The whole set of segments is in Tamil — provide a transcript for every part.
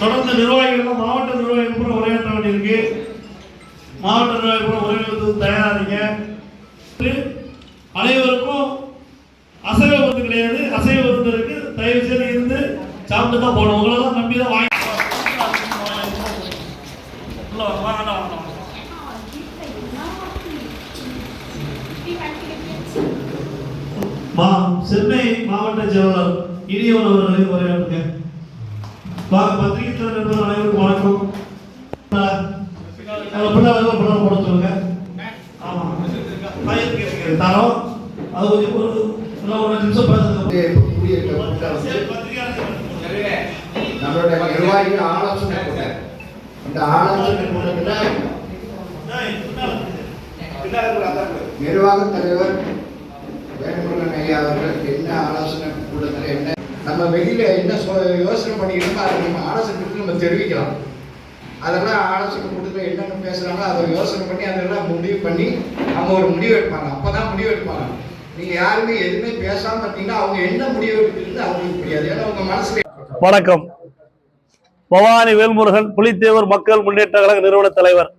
தொடர்ந்து நிர்வாகிகள் மாவட்ட நிர்வாகிகள் கூட உரையாற்ற வேண்டியிருக்கு. மாவட்ட நிர்வாகிகள் கூட உரையாடுறதுக்கு தயாராக அனைவருக்கும் அசைவ விருந்து கிடையாது. அசைவ விருந்து இருக்கு தயவு செய்து இருந்து சாப்பிட்டு தான் போகணும். உங்களை தான் நம்பி தான் வாங்க. மா சென்னை மாவட்ட செயலாளர் இனியவன் அவர்களை உரையாற்றுங்க வாங்க பத்திரிகை துறை நண்பர்கள் அனைவருக்கும் வணக்கம். அந்த பிள்ளை வந்து பிள்ளை போட சொல்லுங்க. ஆமா. பையன் கேட்கிறேன் தரோம். அது கொஞ்சம் ஒரு ஒரு நிமிஷம் நம்மளுடைய நிர்வாகிகள் ஆலோசனை கூட்டம் இந்த ஆலோசனை கூட்டத்தில். நிர்வாக தலைவர் வேணுமுருகன் ஐயா அவர்கள் என்ன ஆலோசனை கூட்டத்தில் என்ன நம்ம வெளியில என்ன சொ- யோசனை பண்ணிக்கணுமோ அதை நம்ம ஆலோசனை கூட்டத்தில் நம்ம தெரிவிக்கலாம். அதெல்லாம் ஆலோசனை கொடுத்து என்னென்ன பேசுகிறாங்களோ அதை யோசனை பண்ணி அதெல்லாம் முடிவு பண்ணி அவங்க ஒரு முடிவு எடுப்பாங்க. அப்போ தான் முடிவு எடுப்பாங்க. நீங்கள் யாருமே எதுவுமே பேசாமல் பார்த்தீங்கன்னா அவங்க என்ன முடிவு எடுக்கிறது அவங்களுக்கு புரியாது. ஏன்னா அவங்க மனசில் வணக்கம். பவானி வேல்முருகன் புலித்தேவர் மக்கள் முன்னேற்ற கழக நிறுவன தலைவர்.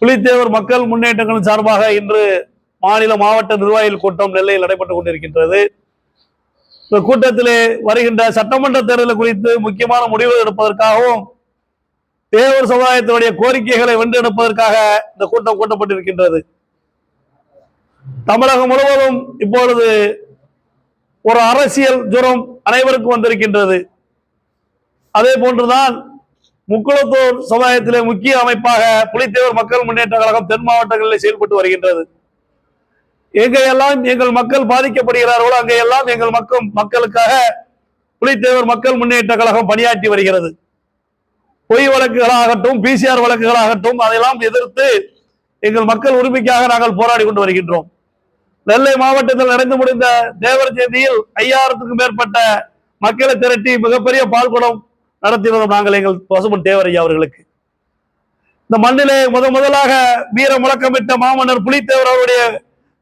புலித்தேவர் மக்கள் முன்னேற்றங்களின் சார்பாக இன்று மாநில மாவட்ட நிர்வாகிகள் கூட்டம் நெல்லையில் நடைபெற்றுக் கொண்டிருக்கின்றது. இந்த கூட்டத்திலே வருகின்ற சட்டமன்ற தேர்தல் குறித்து முக்கியமான முடிவுகள் எடுப்பதற்காகவும் தேவர் சமுதாயத்தினுடைய கோரிக்கைகளை வென்றெடுப்பதற்காக இந்த கூட்டம் கூட்டப்பட்டிருக்கின்றது. தமிழகம் முழுவதும் இப்பொழுது ஒரு அரசியல் ஜுரம் அனைவருக்கும் வந்திருக்கின்றது. அதே போன்றுதான் முக்குளத்தூர் சமுதாயத்திலே முக்கிய அமைப்பாக புலித்தேவர் மக்கள் முன்னேற்ற கழகம் தென் மாவட்டங்களில் செயல்பட்டு வருகின்றது. எங்கெல்லாம் எங்கள் மக்கள் பாதிக்கப்படுகிறார்களோ அங்கெல்லாம் எங்கள் மக்கள் மக்களுக்காக புலித்தேவர் மக்கள் முன்னேற்ற கழகம் பணியாற்றி வருகிறது. பொய் வழக்குகளாகட்டும் பிசிஆர் வழக்குகளாகட்டும் அதையெல்லாம் எதிர்த்து எங்கள் மக்கள் உரிமைக்காக நாங்கள் போராடி கொண்டு வருகின்றோம். நெல்லை மாவட்டத்தில் நடந்து முடிந்த தேவர் ஜெயந்தியில் ஐயாயிரத்துக்கும் மேற்பட்ட மக்களை திரட்டி மிகப்பெரிய பால்குடம் நடத்தினோம் நாங்கள் எங்கள் பசுமன் தேவரையா அவர்களுக்கு. இந்த மண்ணிலே முத முதலாக வீர முழக்கமிட்ட மாமன்னர் புலித்தேவர் அவருடைய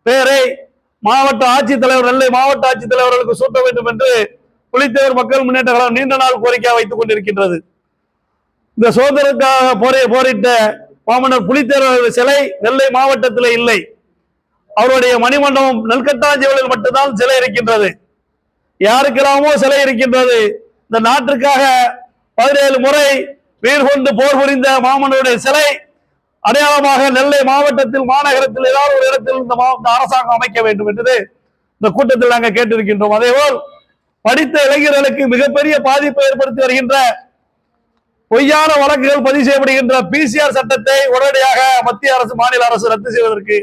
பெயரை மாவட்ட ஆட்சித்தலைவர் நெல்லை மாவட்ட ஆட்சித்தலைவர்களுக்கு சூட்ட வேண்டும் என்று புலித்தேவர் மக்கள் முன்னேற்ற கழகம் நீண்ட நாள் கோரிக்கை வைத்துக் கொண்டிருக்கின்றது. இந்த சுதந்திரத்துக்காக போரை போரிட்ட மாமன்னர் புலித்தேவர் அவர்கள் சிலை நெல்லை மாவட்டத்தில் இல்லை. அவருடைய மணிமண்டபம் நெல்கட்டாஞ்சேவலில் மட்டும்தான் சிலை இருக்கின்றது. யாருக்கெல்லாமோ சிலை இருக்கின்றது. இந்த நாட்டிற்காக பதினேழு முறை வீர் கொண்டு போர் புரிந்த மாமன்னருடைய சிலை அடையாளமாக நெல்லை மாவட்டத்தில் மாநகரத்தில் ஏதாவது ஒரு இடத்தில் இந்த மாவட்ட அரசாங்கம் அமைக்க வேண்டும் என்று இந்த கூட்டத்தில் நாங்கள் கேட்டிருக்கின்றோம். அதேபோல் படித்த இளைஞர்களுக்கு மிகப்பெரிய பாதிப்பை ஏற்படுத்தி வருகின்ற பொய்யான வழக்குகள் பதிவு செய்யப்படுகின்ற பிசிஆர் சட்டத்தை உடனடியாக மத்திய அரசு மாநில அரசு ரத்து செய்வதற்கு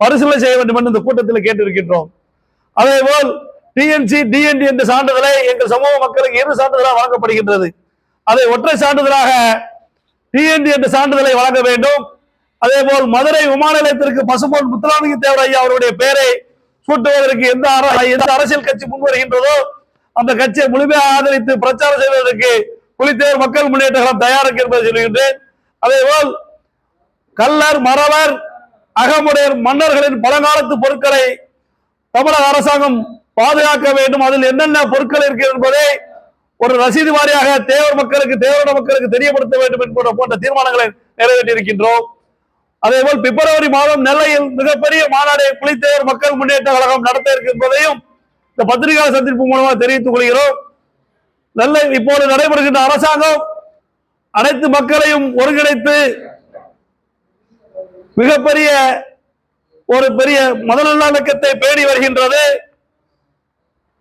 பரிசீலனை செய்ய வேண்டும் என்று இந்த கூட்டத்தில் கேட்டிருக்கின்றோம். அதேபோல் டிஎன்சி டிஎன்டி என்ற சான்றிதழை எங்கள் சமூக மக்களுக்கு இரு சான்றிதழாக வழங்கப்படுகின்றது. அதை ஒற்றை சான்றிதழாக டிஎன்டி என்ற சான்றிதழை வழங்க வேண்டும். அதே போல் மதுரை விமான நிலையத்திற்கு பசுபொன் முத்துராமலிங்க தேவர் ஐயா அவருடைய பெயரை சூட்டுவதற்கு எந்த எந்த அரசியல் கட்சி முன்வருகின்றதோ அந்த கட்சியை முழுமையாக ஆதரித்து பிரச்சாரம் செய்வதற்கு புலித்தேவர் மக்கள் முன்னேற்ற கழகம் தயாரிக்கு என்பதை சொல்கின்றேன். அதேபோல் கல்லர் மறவர் அகமுடையர் மன்னர்களின் பழங்காலத்து பொருட்களை தமிழக அரசாங்கம் பாதுகாக்க வேண்டும். அதில் என்னென்ன பொருட்கள் இருக்கிறது என்பதை ஒரு ரசீது வாரியாக தேவர் மக்களுக்கு தேவரோட மக்களுக்கு தெரியப்படுத்த வேண்டும் என்பது போன்ற தீர்மானங்களை நிறைவேற்றியிருக்கின்றோம். அதே போல் பிப்ரவரி மாதம் நெல்லையில் மிகப்பெரிய மாநாடு புலித்தேவர் மக்கள் முன்னேற்ற கழகம் நடத்த இருக்கு இந்த பத்திரிகை சந்திப்பு மூலமாக தெரிவித்துக் கொள்கிறோம். நெல்லை இப்போது நடைபெறுகின்ற அரசாங்கம் அனைத்து மக்களையும் ஒருங்கிணைத்து மிகப்பெரிய ஒரு பெரிய முதலக்கத்தை பேணி வருகின்றது.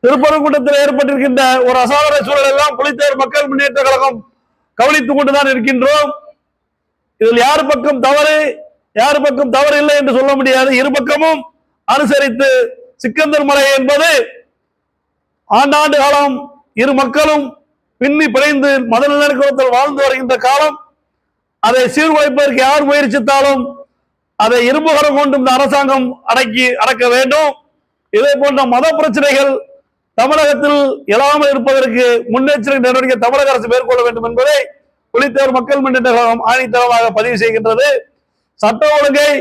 திருப்பரங்குன்றத்தில் ஏற்பட்டிருக்கின்ற ஒரு அசாதாரண சூழல் எல்லாம் புலித்தேர் மக்கள் முன்னேற்ற கழகம் கவனித்துக் கொண்டுதான் இருக்கின்றோம். இதில் யார் பக்கம் தவறு யார் பக்கம் தவறு இல்லை என்று சொல்ல முடியாது. இரு பக்கமும் அனுசரித்து சிக்கந்தர் மலை என்பது ஆண்டாண்டு காலம் இரு மக்களும் பின்னி பிணைந்து மத நிலநடுக்கத்தில் வாழ்ந்து வருகின்ற காலம். அதை சீர்குலைப்பதற்கு யார் முயற்சித்தாலும் அதை இரும்புகரம் கொண்டு இந்த அரசாங்கம் அடக்கி அடக்க வேண்டும். இதே போன்ற மத பிரச்சனைகள் தமிழகத்தில் எழாமல் இருப்பதற்கு முன்னெச்சரிக்கை நடவடிக்கை தமிழக அரசு மேற்கொள்ள வேண்டும் என்பதை புலித்தேர் மக்கள் முன்னேற்ற கழகம் ஆணித்தரமாக பதிவு செய்கின்றது. சட்ட ஒழுங்கை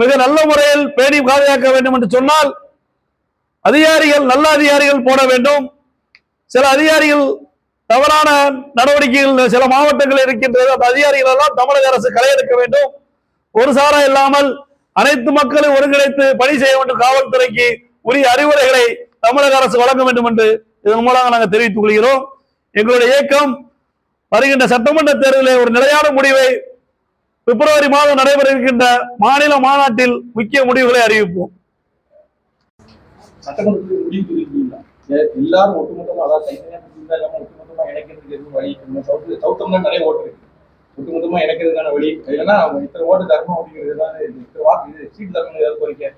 மிக நல்ல முறையில் பேணி பாதுகாக்க வேண்டும் என்று சொன்னால் அதிகாரிகள் நல்ல அதிகாரிகள் போட வேண்டும். சில அதிகாரிகள் தவறான நடவடிக்கைகள் சில மாவட்டங்களில் இருக்கின்றது. அந்த அதிகாரிகள் எல்லாம் தமிழக அரசு களையெடுக்க வேண்டும். ஒரு சாரா இல்லாமல் அனைத்து மக்களை ஒருங்கிணைத்து பணி செய்ய வேண்டும். காவல்துறைக்கு உரிய அறிவுரைகளை தமிழக அரசு வழங்க வேண்டும் என்று இதன் மூலமாக நாங்கள் தெரிவித்துக் கொள்கிறோம். எங்களுடைய இயக்கம் வருகின்ற சட்டமன்ற தேர்தலில் ஒரு நிலையான முடிவை பிப்ரவரி மாதம் நடைபெற இருக்கின்ற மாநில மாநாட்டில் முக்கிய முடிவுகளை அறிவிப்போம். ஒட்டுமொத்தமா இணைக்கிறதுக்கான வழி இல்லைன்னா இத்தனை ஓட்டு அப்படிங்கிறது கோரிக்கை?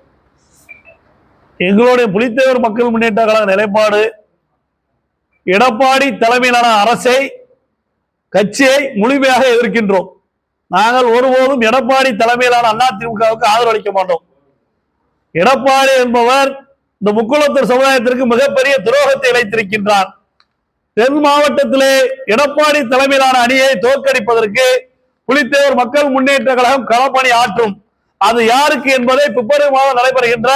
எங்களுடைய புலித்தேவர் மக்கள் முன்னேற்ற கழக நிலைப்பாடு எடப்பாடி தலைமையிலான அரசை கட்சியை முழுமையாக எதிர்க்கின்றோம். நாங்கள் ஒருபோதும் எடப்பாடி தலைமையிலான அதிமுகவுக்கு ஆதரவு அளிக்க மாட்டோம். எடப்பாடி என்பவர் இந்த முக்குளத்தூர் சமுதாயத்திற்கு மிகப்பெரிய துரோகத்தை இழைத்திருக்கின்றார். தென் மாவட்டத்திலே எடப்பாடி தலைமையிலான அணியை தோற்கடிப்பதற்கு புலித்தேவர் மக்கள் முன்னேற்ற கழகம் களப்பணி ஆற்றும். அது யாருக்கு என்பதை பிப்ரவரி மாதம் நடைபெறுகின்ற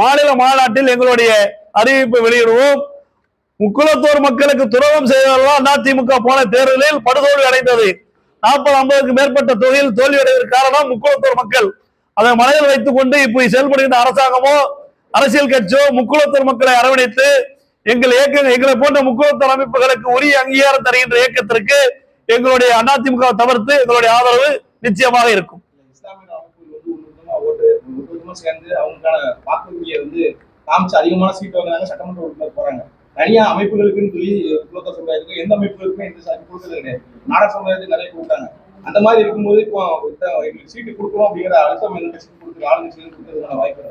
மாநில மாநாட்டில் எங்களுடைய அறிவிப்பை வெளியிடுவோம். முக்குளத்தூர் மக்களுக்கு துரோகம் செய்தவர்கள் அதிமுக போன தேர்தலில் படுதோல்வி அடைந்தது. நாற்பது ஐம்பதுக்கு மேற்பட்ட தொகையில் தோல்வியடைவதற்கு காரணம் முக்குளத்தூர் மக்கள். அதை மனதில் வைத்துக் கொண்டு இப்ப செயல்படுகின்ற அரசாங்கமோ அரசியல் கட்சியோ முக்குளத்தூர் மக்களை அரவணைத்து எங்கள் இயக்க எங்களை போன்ற முக்குளத்தூர் அமைப்புகளுக்கு உரிய அங்கீகாரம் தருகின்ற இயக்கத்திற்கு எங்களுடைய அதிமுக தவிர்த்து எங்களுடைய ஆதரவு நிச்சயமாக இருக்கும். சேர்ந்து அவங்களுக்கான வாக்குறுதியை வந்து காமிச்சு அதிகமான சீட் வாங்கினாங்க சட்டமன்ற உறுப்பினர் போறாங்க. தனியா அமைப்புகளுக்குன்னு சொல்லி குலத்த சமுதாயத்துக்கு எந்த அமைப்புகளுக்குமே எந்த சாதி கொடுத்தது கிடையாது. நாடக சமுதாயத்துக்கு நிறைய கொடுத்தாங்க. அந்த மாதிரி இருக்கும்போது இப்போ எங்களுக்கு சீட்டு கொடுக்கணும் அப்படிங்கிற அழுத்தம் எங்களுக்கு சீட்டு கொடுத்து ஆளுங்கட்சிகளுக்கு கொடுக்கறதுக்கான வாய்ப்பு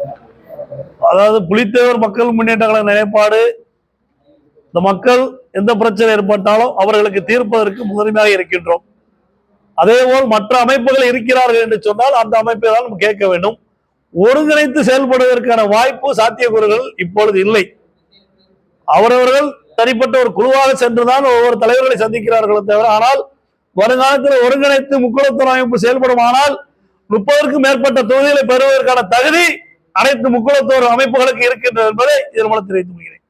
அதாவது புலித்தேவர் மக்கள் முன்னேற்ற கழக நிலைப்பாடு இந்த மக்கள் எந்த பிரச்சனை ஏற்பட்டாலும் அவர்களுக்கு தீர்ப்பதற்கு முதன்மையாக இருக்கின்றோம். அதேபோல் மற்ற அமைப்புகள் இருக்கிறார்கள் என்று சொன்னால் அந்த அமைப்பை தான் நம்ம கேட்க வேண்டும். ஒருங்கிணைத்து செயல்படுவதற்கான வாய்ப்பு சாத்தியக்கூறுகள் இப்பொழுது இல்லை. அவரவர்கள் தனிப்பட்ட ஒரு குழுவாக சென்றுதான் ஒவ்வொரு தலைவர்களை சந்திக்கிறார்களே தவிர ஆனால் வருங்காலத்தில் ஒருங்கிணைத்து முக்குளத்தூர் அமைப்பு செயல்படுமானால் முப்பதற்கும் மேற்பட்ட தொகுதிகளை பெறுவதற்கான தகுதி அனைத்து முக்குளத்தோர் அமைப்புகளுக்கு இருக்கின்றது என்பதை இதன் மூலம் தெரிவித்துக் கொள்கிறேன்.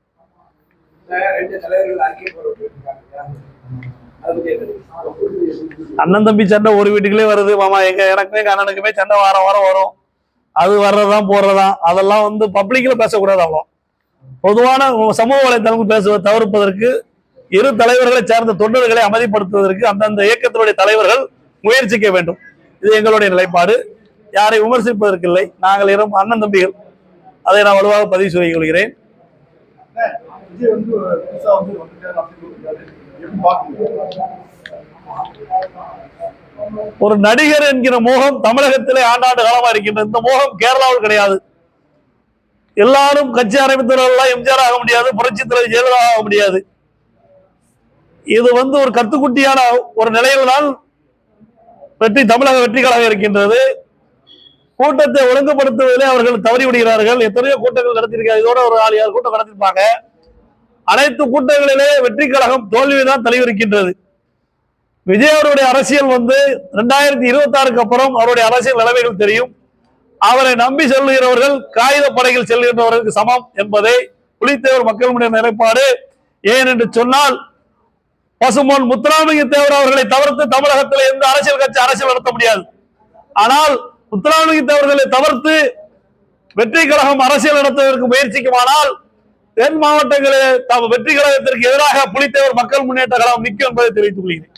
அண்ணன் தம்பி சண்டை ஒரு வீட்டுக்குள்ளே வருது. மாமா எங்க எனக்குமே எங்க அண்ணனுக்குமே சண்டை வாரம் வாரம் வரும். அது வர்றதுதான் போடுறதுதான் அதெல்லாம் வந்து பப்ளிக்ல பேசக்கூடாது அவ்வளோ. பொதுவான சமூக வலைத்தளங்கள் பேசுவதை தவிர்ப்பதற்கு இரு தலைவர்களை சார்ந்த தொண்டர்களை அமைதிப்படுத்துவதற்கு அந்தந்த இயக்கத்தினுடைய தலைவர்கள் முயற்சிக்க வேண்டும். இது எங்களுடைய நிலைப்பாடு. யாரை விமர்சிப்பதற்கு இல்லை நாங்கள் இரும் அண்ணன் தம்பிகள். அதை நான் வலுவாக பதிவு செய்து கொள்கிறேன். ஒரு நடிகர் என்கிற மோகம் தமிழகத்திலே ஆண்டாண்டு காலமா இருக்கின்ற இந்த மோகம் கேரளாவில் கிடையாது. எல்லாரும் கட்சி ஆரம்பித்தவர்கள் எம்ஜிஆர் ஆக முடியாது புரட்சி தலைவர் ஜெயலலிதா ஆக முடியாது. இது வந்து ஒரு கத்துக்குட்டியான ஒரு நிலையில்தான் வெற்றி தமிழக வெற்றி கழகம் இருக்கின்றது. கூட்டத்தை ஒழுங்குபடுத்துவதிலே அவர்கள் தவறி விடுகிறார்கள். எத்தனையோ கூட்டங்கள் நடத்தியிருக்காங்க. இதோட ஒரு ஆறு ஏழு கூட்டம் நடத்திருப்பாங்க அனைத்து கூட்டங்களிலே வெற்றி கழகம் தோல்விதான் தலைவிருக்கின்றது விஜய் அவருடைய அரசியல் வந்து ரெண்டாயிரத்தி இருபத்தி ஆறுக்கு அப்புறம் அவருடைய அரசியல் நிலைமைகள் தெரியும். அவரை நம்பி செல்லுகிறவர்கள் காகித படையில் செல்கின்றவர்களுக்கு சமம் என்பதை புலித்தேவர் மக்களுடைய நிலைப்பாடு. ஏன் என்று சொன்னால் பசுமோன் முத்துராமலிங்க தேவர் அவர்களை தவிர்த்து தமிழகத்தில் எந்த அரசியல் கட்சி அரசியல் நடத்த முடியாது. ஆனால் முத்துராமலிங்க தேவர்களை தவிர்த்து வெற்றி கழகம் அரசியல் நடத்துவதற்கு முயற்சிக்குமானால் தென் மாவட்டங்களில் தம் வெற்றி கழகத்திற்கு எதிராக புலித்தேவர் மக்கள் முன்னேற்ற கழகம் நிற்கும் என்பதை தெரிவித்துக் கொள்கிறேன்.